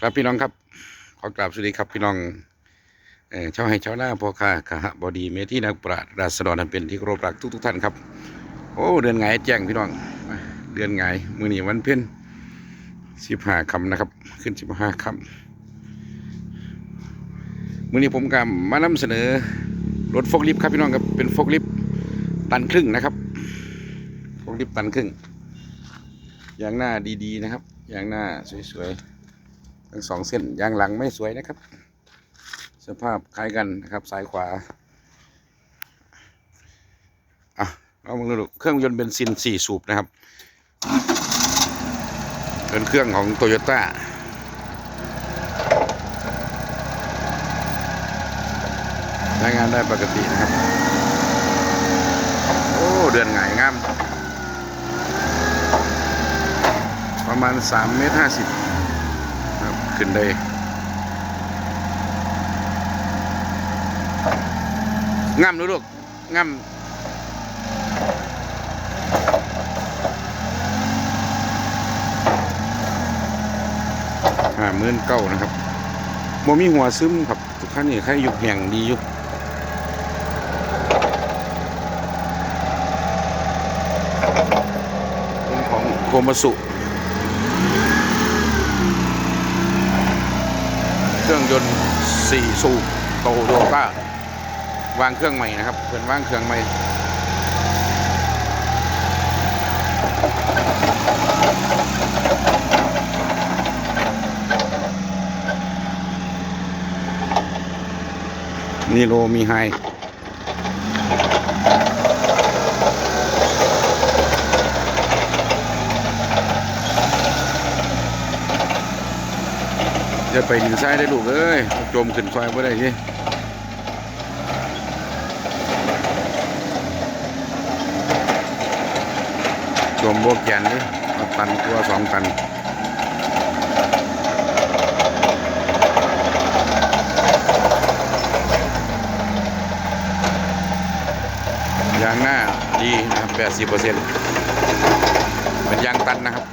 ครับพี่น้องครับ ขอกราบสวัสดีครับพี่น้องเอ่อชาวให้ชาวนาพ่อค้าขหบดีเมที่นักปราชญ์ราษฎรอันเป็นที่เคารพรักทุกทุกท่านครับ โอ้เดือนไงแจ้งพี่น้อง เดือนไงมือนี้วันเพ็ญสิบห้าคำนะครับ ขึ้นสิบห้าคำมือนี้ผมกำมานำเสนอรถโฟกลิฟต์ครับพี่น้องครับเป็นโฟกลิฟต์ตันครึ่งนะครับโฟกลิฟต์ตันครึ่งยางหน้าดีๆนะครับ ยางหน้าสวยๆ ทั้งสองเส้นยางหลังไม่สวยนะครับ สภาพคล้ายกันนะครับซ้ายขวาอะเอามาดูเครื่องยนต์เบนซินสี่สูบนะครับเป็นเครื่องของโตโยต้าใช้งานได้ปกตินะครับ โอ้ เดือนหงายงาม ประมาณ3เมตร50ครับขึ้นได้ง่ำดูลูกง่ำห้าหมื่นเก้านะครับโมมีหัวซึมครับทุกขั้นนี่ใครอยู่แห่งดีอยู่เป็นของโคมสุ เครื่อง ยนต์สี่สูบโตโยต้าวางเครื่องใหม่นะครับเพื่อนวางเครื่องใหม่นี่โลมีไฮ จะไปดินซ้ายได้ลูกเอ้ยจมขึ้นซอยไม่ได้ที่จมโบกแกนเลยตันตัวสองตันยางหน้าดีนะครับแปดสิบเปอร์เซ็นต์เป็นยางตันนะครับ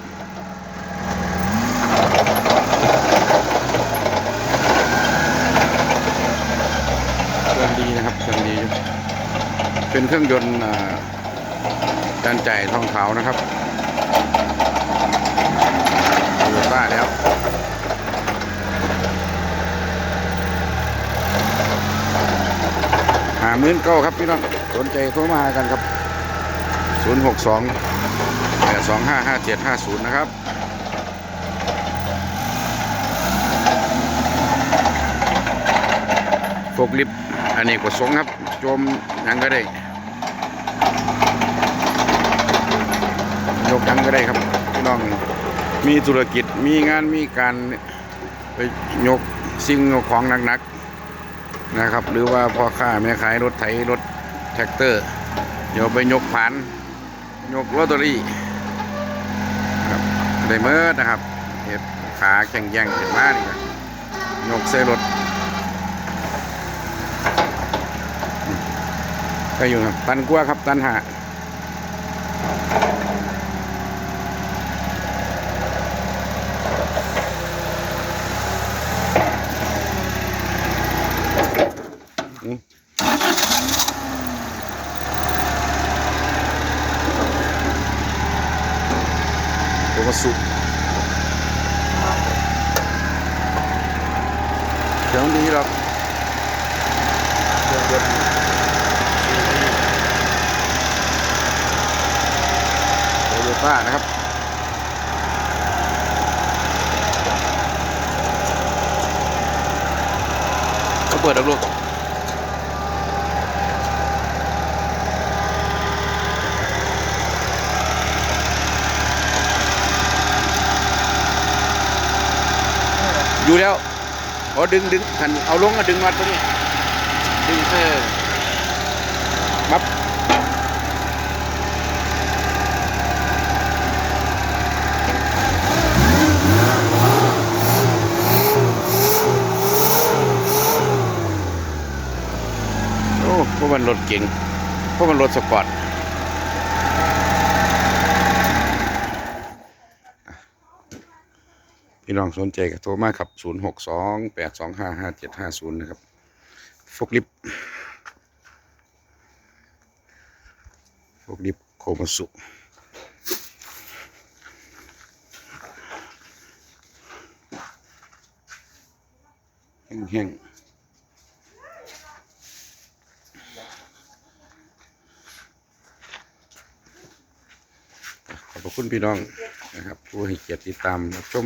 เครื่องดีนะครับเครื่องดีอยู่ เป็นเครื่องยนต์อ่าจานใจทองขาวนะครับโตโยต้าแล้วหาหมื่นเก้าครับพี่น้องสนใจโทรมาหากันครับ 0 6 2 8 2 5 5 7 5 0 นะครับโฟกลิฟต์อันนี้ก็สงครับ โจมยังก็ได้ ยกหยังก็ได้ครับพี่น้องมีธุรกิจมีงานมีการไปยกสิ่งยกของหนักๆนะครับ หรือว่าพ่อค้าแม่ขายรถไถรถแท็กเตอร์เดี๋ยวไปยกผ่านยกลอตเตอรี่ครับได้เมื่อนะครับเห็ดขาแข็งแย่งเห็นมานี่ครับยกใส่รถ ก็อยู่ครับตันกว่าครับตันหาอืมตัวกระสุเครื่องดีหรอกเครื่องยน ต้านะครับก็เปิดดัลูกอยู่แล้วอ๋อดึงดึงหันเอาลงก็ดึงมาตรงนี้ดึงเออมับ โอ้เพ ราะมันรถเก่งเพราะมันรถสปอร์ตพี่น้องสนใจก็โทรมาครับ 0 6 2 8 2 5 5 7 5 0 นะครับฟกลิฟฟกลิฟโคมาสุแห้งๆ อบคุณพี่น้องนะครับ ผู้ให้เกียรติติดตามรับชม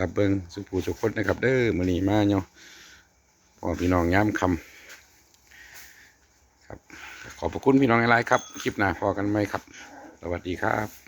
รับเบิงสุภูสุคนนะครับ เด้อมือนี้มาเนาะพอพี่น้องย้ำคำครับ ขอบพระคุณพี่น้องหลายๆครับ คลิปหน้าพอกันไหมครับ สวัสดีครับ